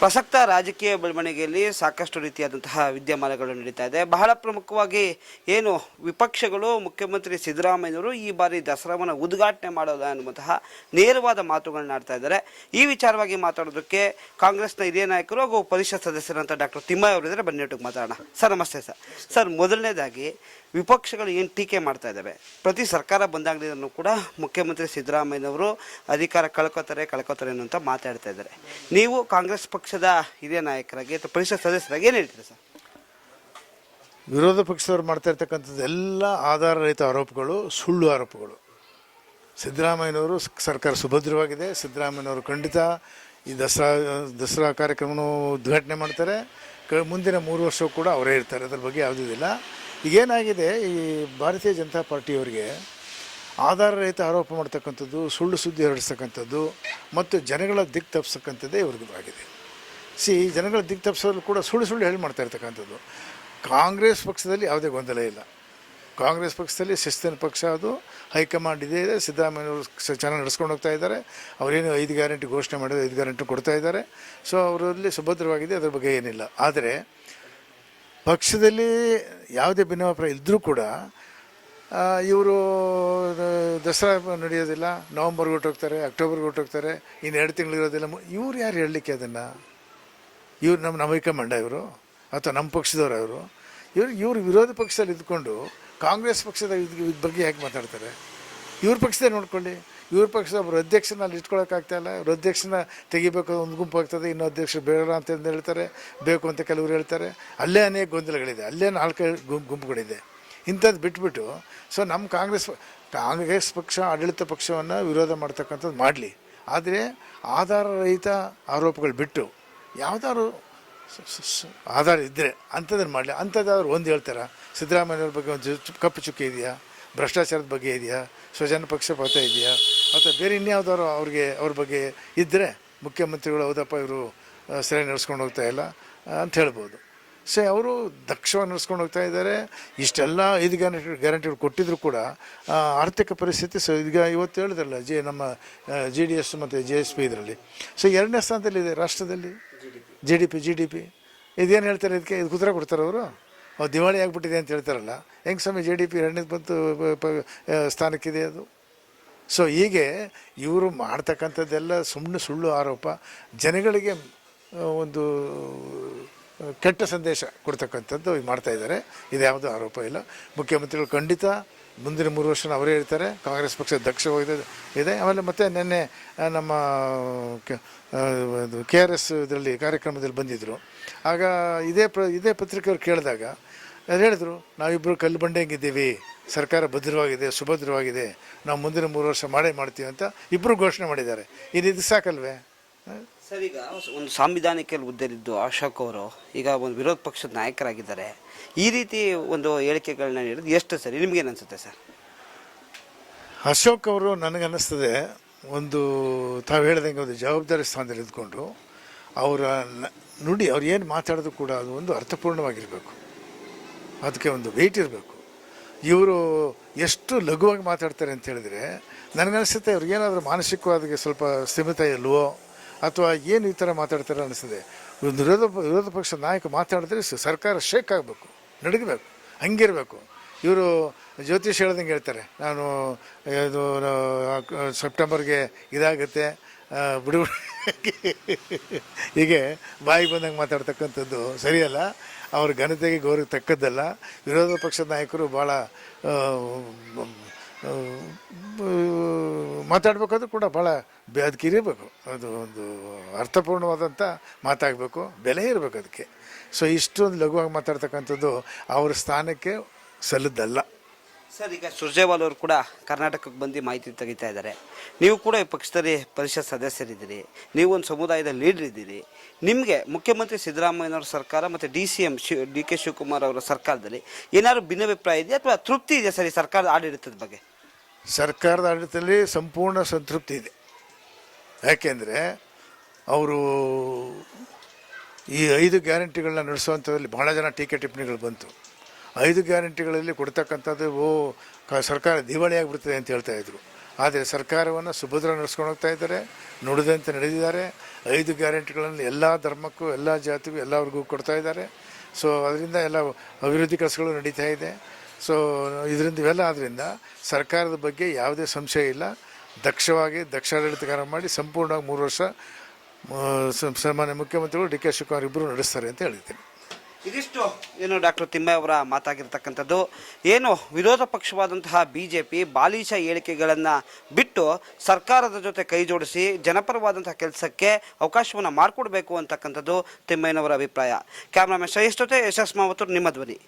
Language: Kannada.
ಪ್ರಸಕ್ತ ರಾಜಕೀಯ ಬೆಳವಣಿಗೆಯಲ್ಲಿ ಸಾಕಷ್ಟು ರೀತಿಯಾದಂತಹ ವಿದ್ಯಮಾನಗಳು ನಡೀತಾ ಇದೆ. ಬಹಳ ಪ್ರಮುಖವಾಗಿ ಏನು ವಿಪಕ್ಷಗಳು, ಮುಖ್ಯಮಂತ್ರಿ ಸಿದ್ದರಾಮಯ್ಯವರು ಈ ಬಾರಿ ದಸರಾವನ್ನು ಉದ್ಘಾಟನೆ ಮಾಡೋದ ಅನ್ನುವಂತಹ ನೇರವಾದ ಮಾತುಗಳನ್ನ ಆಡ್ತಾ ಇದ್ದಾರೆ. ಈ ವಿಚಾರವಾಗಿ ಮಾತಾಡೋದಕ್ಕೆ ಕಾಂಗ್ರೆಸ್ನ ಹಿರಿಯ ನಾಯಕರು ಹಾಗೂ ಪರಿಷತ್ ಸದಸ್ಯರಂತ ಡಾಕ್ಟರ್ ತಿಮ್ಮಯ್ಯ ಅವರಿದ್ದಾರೆ ಬನ್ನಿ ಒಟ್ಟಿಗೆ ಮಾತಾಡೋಣ. ಸರ್, ನಮಸ್ತೆ ಸರ್. ಸರ್, ಮೊದಲನೇದಾಗಿ ವಿಪಕ್ಷಗಳು ಏನು ಟೀಕೆ ಮಾಡ್ತಾ ಇದ್ದಾವೆ? ಪ್ರತಿ ಸರ್ಕಾರ ಬಂದಾಗಲಿದ್ದನ್ನು ಕೂಡ ಮುಖ್ಯಮಂತ್ರಿ ಸಿದ್ದರಾಮಯ್ಯನವರು ಅಧಿಕಾರ ಕಳ್ಕೊತಾರೆ ಕಳ್ಕೊತಾರೆ ಅನ್ನುವಂಥ ಮಾತಾಡ್ತಾ ಇದ್ದಾರೆ. ನೀವು ಕಾಂಗ್ರೆಸ್ ಪಕ್ಷದ ಹಿರಿಯ ನಾಯಕರಾಗಿ ಅಥವಾ ಪರಿಷತ್ ಸದಸ್ಯರಾಗಿ ಏನು ಹೇಳ್ತೀರಿ ಸರ್? ವಿರೋಧ ಪಕ್ಷದವ್ರು ಮಾಡ್ತಾ ಇರ್ತಕ್ಕಂಥದ್ದು ಎಲ್ಲ ಆಧಾರರಹಿತ ಆರೋಪಗಳು, ಸುಳ್ಳು ಆರೋಪಗಳು. ಸಿದ್ದರಾಮಯ್ಯನವರು ಸರ್ಕಾರ ಸುಭದ್ರವಾಗಿದೆ. ಸಿದ್ದರಾಮಯ್ಯನವರು ಖಂಡಿತ ಈ ದಸರಾ ದಸರಾ ಕಾರ್ಯಕ್ರಮವನ್ನು ಉದ್ಘಾಟನೆ ಮಾಡ್ತಾರೆ. ಕ, ಮುಂದಿನ ಮೂರು ವರ್ಷ ಕೂಡ ಅವರೇ ಇರ್ತಾರೆ. ಅದ್ರ ಬಗ್ಗೆ ಯಾವುದೂ ಇಲ್ಲ ಈಗೇನಾಗಿದೆ, ಈ ಭಾರತೀಯ ಜನತಾ ಪಾರ್ಟಿಯವರಿಗೆ ಆಧಾರರಹಿತ ಆರೋಪ ಮಾಡ್ತಕ್ಕಂಥದ್ದು, ಸುಳ್ಳು ಸುದ್ದಿ ಹರಡಿಸ್ತಕ್ಕಂಥದ್ದು ಮತ್ತು ಜನಗಳ ದಿಕ್ಕು ತಪ್ಪಿಸ್ತಕ್ಕಂಥದ್ದೇ ಇವ್ರಿಗೂ ಆಗಿದೆ ಸಿ, ಜನಗಳ ದಿಕ್ಕು ತಪ್ಪಿಸೋದ್ರಲ್ಲಿ ಕೂಡ ಸುಳ್ಳು ಸುಳ್ಳು ಹೇಳಿ ಮಾಡ್ತಾ ಇರ್ತಕ್ಕಂಥದ್ದು. ಕಾಂಗ್ರೆಸ್ ಪಕ್ಷದಲ್ಲಿ ಯಾವುದೇ ಗೊಂದಲ ಇಲ್ಲ. ಕಾಂಗ್ರೆಸ್ ಪಕ್ಷದಲ್ಲಿ ಶಿಸ್ತಿನ ಪಕ್ಷ ಅದು, ಹೈಕಮಾಂಡ್ ಇದೇ ಇದೆ ಸಿದ್ದರಾಮಯ್ಯವರು ಚೆನ್ನಾಗಿ ನಡೆಸ್ಕೊಂಡು ಹೋಗ್ತಾ ಇದ್ದಾರೆ. ಅವರೇನು ಐದು ಗ್ಯಾರಂಟಿ ಘೋಷಣೆ ಮಾಡಿದ್ರು ಐದು ಗ್ಯಾರಂಟಿ ಕೊಡ್ತಾ ಇದ್ದಾರೆ ಸೊ, ಅವರಲ್ಲಿ ಸುಭದ್ರವಾಗಿದೆ, ಅದ್ರ ಬಗ್ಗೆ ಏನಿಲ್ಲ. ಆದರೆ, ಪಕ್ಷದಲ್ಲಿ ಯಾವುದೇ ಭಿನ್ನಾಭಿಪ್ರಾಯ ಇದ್ದರೂ ಕೂಡ ಇವರು ದಸರಾ ನಡೆಯೋದಿಲ್ಲ, ನವಂಬರ್ಗೆ ಹೊರಟೋಗ್ತಾರೆ, ಅಕ್ಟೋಬರ್ಗೆ ಹೊರಟೋಗ್ತಾರೆ, ಇನ್ನು ಎರಡು ತಿಂಗಳಿರೋದಿಲ್ಲ. ಇವ್ರು ಯಾರು ಹೇಳಲಿಕ್ಕೆ ಅದನ್ನು? ಇವ್ರು ನಮ್ಮ ನಮ್ಮ ಹೈಕಮಾಂಡ ಇವರು, ಅಥವಾ ನಮ್ಮ ಪಕ್ಷದವ್ರು ಅವರು ಇವ್ರು ಇವ್ರು ವಿರೋಧ ಪಕ್ಷದಲ್ಲಿ ಇದ್ಕೊಂಡು ಕಾಂಗ್ರೆಸ್ ಪಕ್ಷದ ಇದ್ ಇದ್ ಬಗ್ಗೆ ಯಾಕೆ ಮಾತಾಡ್ತಾರೆ? ಇವ್ರ ಪಕ್ಷದೇ ನೋಡ್ಕೊಳ್ಳಿ. ಇವ್ರ ಪಕ್ಷದ ಒಬ್ಬರು ಅಧ್ಯಕ್ಷನ ಅಲ್ಲಿ ಇಟ್ಕೊಳ್ಳೋಕ್ಕಾಗ್ತಾಯಿಲ್ಲ ಇವ್ರ ಅಧ್ಯಕ್ಷನ ತೆಗಿಬೇಕು ಒಂದು ಗುಂಪು ಆಗ್ತದೆ. ಇನ್ನೂ ಅಧ್ಯಕ್ಷರು ಬೇಡ ಅಂತ ಹೇಳ್ತಾರೆ. ಬೇಕು ಅಂತ ಕೆಲವರು ಹೇಳ್ತಾರೆ. ಅಲ್ಲೇ ಅನೇಕ ಗೊಂದಲಗಳಿದೆ. ಅಲ್ಲೇ ನಾಲ್ಕು ಗುಂಪು ಗುಂಪುಗಳಿದೆ. ಇಂಥದ್ದು ಬಿಟ್ಬಿಟ್ಟು, ಸೊ ನಮ್ಮ ಕಾಂಗ್ರೆಸ್ ಕಾಂಗ್ರೆಸ್ ಪಕ್ಷ, ಆಡಳಿತ ಪಕ್ಷವನ್ನು ವಿರೋಧ ಮಾಡ್ತಕ್ಕಂಥದ್ದು ಮಾಡಲಿ. ಆದರೆ ಆಧಾರರಹಿತ ಆರೋಪಗಳು ಬಿಟ್ಟು ಯಾವ್ದಾದ್ರು ಆಧಾರ ಇದ್ದರೆ ಅಂಥದ್ದನ್ನು ಮಾಡಲಿ. ಅಂಥದ್ದಾದ್ರು ಒಂದು ಹೇಳ್ತಾರ? ಸಿದ್ದರಾಮಯ್ಯವ್ರ ಬಗ್ಗೆ ಒಂದು ಕಪ್ಪು ಚುಕ್ಕಿ ಇದೆಯಾ? ಭ್ರಷ್ಟಾಚಾರದ ಬಗ್ಗೆ ಇದೆಯಾ? ಸ್ವಜನ ಪಕ್ಷಪಾತ ಇದೆಯಾ? ಅಥವಾ ಬೇರೆ ಇನ್ಯಾವುದಾದ್ರು ಅವ್ರಿಗೆ ಅವ್ರ ಬಗ್ಗೆ ಇದ್ದರೆ ಮುಖ್ಯಮಂತ್ರಿಗಳು ಹೌದಪ್ಪ ಇವರು ಸರಿ ನಡೆಸ್ಕೊಂಡು ಹೋಗ್ತಾ ಇಲ್ಲ ಅಂತ ಹೇಳ್ಬೋದು. ಸೊ, ಅವರು ದಕ್ಷವಾಗಿ ನಡೆಸ್ಕೊಂಡು ಹೋಗ್ತಾ ಇದ್ದಾರೆ. ಇಷ್ಟೆಲ್ಲ ಐದು ಗ್ಯಾರಂಟಿ ಗ್ಯಾರಂಟಿಗಳು ಕೊಟ್ಟಿದ್ರು ಕೂಡ ಆರ್ಥಿಕ ಪರಿಸ್ಥಿತಿ ಸೊ, ಈಗ ಇವತ್ತು ಹೇಳಿದ್ರಲ್ಲ, ಜಿ, ನಮ್ಮ ಜಿ ಡಿ ಎಸ್ ಮತ್ತು ಜೆ ಎಸ್ ಪಿ ಇದರಲ್ಲಿ. ಸೊ, ಎರಡನೇ ಸ್ಥಾನದಲ್ಲಿದೆ ರಾಷ್ಟ್ರದಲ್ಲಿ? G D P G D P ಇದೇನು ಹೇಳ್ತಾರೆ ಇದಕ್ಕೆ? ಇದು ಕುದುರೆ ಕೊಡ್ತಾರೆ ಅವರು? ಅವ್ರು ದಿವಾಳಿ ಆಗಿಬಿಟ್ಟಿದೆ ಅಂತ ಹೇಳ್ತಾರಲ್ಲ. ಹೆಂಗೆ ಸ್ವಾಮಿ ಜೆ ಡಿ ಪಿ ಎರಡನೇ ಬಂತು ಸ್ಥಾನಕ್ಕಿದೆ ಅದು? ಸೊ, ಹೀಗೆ ಇವರು ಮಾಡ್ತಕ್ಕಂಥದ್ದೆಲ್ಲ ಸುಮ್ಮನೆ ಸುಳ್ಳು ಆರೋಪ. ಜನಗಳಿಗೆ ಒಂದು ಕೆಟ್ಟ ಸಂದೇಶ ಕೊಡ್ತಕ್ಕಂಥದ್ದು ಮಾಡ್ತಾ ಇದ್ದಾರೆ. ಇದು ಯಾವುದೂ ಆರೋಪ ಇಲ್ಲ. ಮುಖ್ಯಮಂತ್ರಿಗಳು ಖಂಡಿತ ಮುಂದಿನ ಮೂರು ವರ್ಷ ಅವರೇ ಇರ್ತಾರೆ. ಕಾಂಗ್ರೆಸ್ ಪಕ್ಷ ದಕ್ಷವಾಗಿದೆ ಇದೆ. ಆಮೇಲೆ ಮತ್ತೆ ನಿನ್ನೆ ನಮ್ಮ, ಕೆ ಆರ್ ಎಸ್ ಇದರಲ್ಲಿ ಕಾರ್ಯಕ್ರಮದಲ್ಲಿ ಬಂದಿದ್ದರು ಆಗ ಇದೇ ಪ್ರ, ಇದೇ ಪತ್ರಿಕೆಯವ್ರು ಕೇಳಿದಾಗ ಹೇಳಿದರು ನಾವಿಬ್ಬರು ಕಲ್ಲು ಬಂಡೆಂಗಿದ್ದೀವಿ ಸರ್ಕಾರ ಭದ್ರವಾಗಿದೆ, ಸುಭದ್ರವಾಗಿದೆ. ನಾವು ಮುಂದಿನ ಮೂರು ವರ್ಷ ಮಾಡೇ ಮಾಡ್ತೀವಿ ಅಂತ ಇಬ್ಬರು ಘೋಷಣೆ ಮಾಡಿದ್ದಾರೆ. ಇದು ಇದು ಸಾಕಲ್ವೇ? ಸರ್, ಈಗ ಒಂದು ಸಾಂವಿಧಾನಿಕ ಹುದ್ದೆಲಿದ್ದು ಅಶೋಕ್ ಅವರು, ಈಗ ಒಂದು ವಿರೋಧ ಪಕ್ಷದ ನಾಯಕರಾಗಿದ್ದಾರೆ. ಈ ರೀತಿ ಒಂದು ಹೇಳಿಕೆಗಳನ್ನ ನೀಡೋದು ಎಷ್ಟು ಸರ್? ನಿಮ್ಗೇನು ಅನಿಸುತ್ತೆ ಸರ್? ಅಶೋಕ್ ಅವರು ನನಗನ್ನಿಸ್ತದೆ, ಒಂದು ತಾವು ಹೇಳ್ದಂಗೆ ಒಂದು ಜವಾಬ್ದಾರಿ ಸ್ಥಾನದಲ್ಲಿ ಇದ್ಕೊಂಡು, ಅವರ ನುಡಿ, ಅವ್ರು ಏನು ಮಾತಾಡೋದು ಕೂಡ ಅದು ಒಂದು ಅರ್ಥಪೂರ್ಣವಾಗಿರಬೇಕು. ಅದಕ್ಕೆ ಒಂದು ವೆಯ್ಟ್ ಇರಬೇಕು. ಇವರು ಎಷ್ಟು ಲಘುವಾಗಿ ಮಾತಾಡ್ತಾರೆ ಅಂತ ಹೇಳಿದ್ರೆ, ನನಗನ್ನಿಸುತ್ತೆ ಅವ್ರಿಗೇನಾದರೂ ಮಾನಸಿಕವಾದ ಸ್ವಲ್ಪ ಸ್ಥಿಮಿತ ಇಲ್ವೋ ಅಥವಾ ಏನು ಈ ಥರ ಮಾತಾಡ್ತಾರೆ ಅನಿಸ್ತದೆ ವಿರೋಧ ವಿರೋಧ ಪಕ್ಷದ ನಾಯಕ ಮಾತಾಡಿದ್ರೆ ಸರ್ಕಾರ ಶೇಕ್ ಆಗಬೇಕು ನಡಗಬೇಕು ಹಂಗಿರಬೇಕು. ಇವರು ಜ್ಯೋತಿಷ್ ಹೇಳ್ದಂಗೆ ಹೇಳ್ತಾರೆ, ನಾನು ಇದು ಸೆಪ್ಟೆಂಬರ್ಗೆ ಇದಾಗುತ್ತೆ ಬಿಡು. ಹೀಗೆ ಬಾಯಿಗೆ ಬಂದಂಗೆ ಮಾತಾಡ್ತಕ್ಕಂಥದ್ದು ಸರಿಯಲ್ಲ, ಅವ್ರ ಘನತೆಗೆ ಗೌರವ ತಕ್ಕದ್ದಲ್ಲ. ವಿರೋಧ ಪಕ್ಷದ ನಾಯಕರು ಭಾಳ ಮಾತಾಡಬೇಕಾದ್ರೂ ಕೂಡ ಭಾಳ ಬೆ- ಅದಕ್ಕೆ ಇರಬೇಕು ಅದು ಒಂದು ಅರ್ಥಪೂರ್ಣವಾದಂಥ ಮಾತಾಗಬೇಕು ಬೆಲೆ ಇರಬೇಕು ಅದಕ್ಕೆ. ಸೊ ಇಷ್ಟೊಂದು ಲಘುವಾಗಿ ಮಾತಾಡ್ತಕ್ಕಂಥದ್ದು ಅವ್ರ ಸ್ಥಾನಕ್ಕೆ ಸಲ್ಲದ್ದಲ್ಲ ಸರ್, ಈಗ ಸುರ್ಜೇವಾಲ್ ಅವರು ಕೂಡ ಕರ್ನಾಟಕಕ್ಕೆ ಬಂದು ಮಾಹಿತಿ ತೆಗಿತಾ ಇದ್ದಾರೆ. ನೀವು ಕೂಡ ಈ ಪಕ್ಷದಲ್ಲಿ ಪರಿಷತ್ ಸದಸ್ಯರಿದ್ದೀರಿ. ನೀವು ಒಂದು ಸಮುದಾಯದ ಲೀಡರ್ ಇದ್ದೀರಿ. ನಿಮಗೆ ಮುಖ್ಯಮಂತ್ರಿ ಸಿದ್ದರಾಮಯ್ಯನವರ ಸರ್ಕಾರ ಮತ್ತು ಡಿ ಸಿ ಎಂ ಶಿ, ಡಿ ಕೆ ಶಿವಕುಮಾರ್ ಅವರ ಸರ್ಕಾರದಲ್ಲಿ ಏನಾದರೂ ಭಿನ್ನಾಭಿಪ್ರಾಯ ಇದೆಯಾ ಅಥವಾ ತೃಪ್ತಿ ಇದೆಯಾ ಸರ್ ಈ ಸರ್ಕಾರದ ಆಡಳಿತದ ಬಗ್ಗೆ? ಸರ್ಕಾರದ ಆಡಳಿತದಲ್ಲಿ ಸಂಪೂರ್ಣ ಸಂತೃಪ್ತಿ ಇದೆ. ಯಾಕೆಂದರೆ ಅವರು ಈ ಐದು ಗ್ಯಾರಂಟಿಗಳನ್ನ ನಡೆಸುವಂಥದ್ರಲ್ಲಿ ಭಾಳ ಜನ ಟೀಕೆ ಟಿಪ್ಪಣಿಗಳು ಬಂತು. ಐದು ಗ್ಯಾರಂಟಿಗಳಲ್ಲಿ ಕೊಡ್ತಕ್ಕಂಥದ್ದು ಓ, ಕ- ಸರ್ಕಾರ ದಿವಾಳಿ ಆಗಿಬಿಡ್ತದೆ ಅಂತ ಹೇಳ್ತಾ ಇದ್ರು. ಆದರೆ ಸರ್ಕಾರವನ್ನು ಸುಭದ್ರ ನಡೆಸ್ಕೊಂಡು ಹೋಗ್ತಾ ಇದ್ದಾರೆ, ನುಡಿದಂತೆ ನಡೆದಿದ್ದಾರೆ. ಐದು ಗ್ಯಾರಂಟಿಗಳನ್ನು ಎಲ್ಲ ಧರ್ಮಕ್ಕೂ, ಎಲ್ಲ ಜಾತಿಗೂ ಎಲ್ಲರಿಗೂ ಕೊಡ್ತಾ ಇದ್ದಾರೆ. ಸೊ ಅದರಿಂದ ಎಲ್ಲ ಅಭಿವೃದ್ಧಿ ಕೆಲಸಗಳು ನಡೀತಾ ಇದೆ. ಸೊ ಇದರಿಂದ ಇವೆಲ್ಲ ಆದ್ದರಿಂದ ಸರ್ಕಾರದ ಬಗ್ಗೆ ಯಾವುದೇ ಸಂಶಯ ಇಲ್ಲ. ದಕ್ಷವಾಗಿ ದಕ್ಷಾಡಳಿತಗಾರ ಮಾಡಿ ಸಂಪೂರ್ಣವಾಗಿ ಮೂರು ವರ್ಷ ಸನ್ಮಾನ್ಯ ಮುಖ್ಯಮಂತ್ರಿಗಳು ಡಿ ಕೆ ಶಿವಕುಮಾರ್ ಇಬ್ಬರು ನಡೆಸ್ತಾರೆ ಅಂತ ಹೇಳಿದ್ದೀನಿ. ಇದಿಷ್ಟು ಏನು ಡಾಕ್ಟರ್ ತಿಮ್ಮಯ್ಯ ಅವರ ಮಾತಾಗಿರ್ತಕ್ಕಂಥದ್ದು. ಏನು ವಿರೋಧ ಪಕ್ಷವಾದಂತಹ ಬಿ ಜೆ ಪಿ ಬಾಲಿಶ ಹೇಳಿಕೆಗಳನ್ನು ಬಿಟ್ಟು ಸರ್ಕಾರದ ಜೊತೆ ಕೈ ಜೋಡಿಸಿ ಜನಪರವಾದಂತಹ ಕೆಲಸಕ್ಕೆ ಅವಕಾಶವನ್ನು ಮಾಡಿಕೊಡ್ಬೇಕು ಅಂತಕ್ಕಂಥದ್ದು ತಿಮ್ಮಯ್ಯನವರ ಅಭಿಪ್ರಾಯ. ಕ್ಯಾಮ್ರಾಮನ್ ಶ್ರೇಷ್ಠತೆ ಯಶಸ್ ಮಾವತ್ತೂರು ನಿಮ್ಮ ಧ್ವನಿ.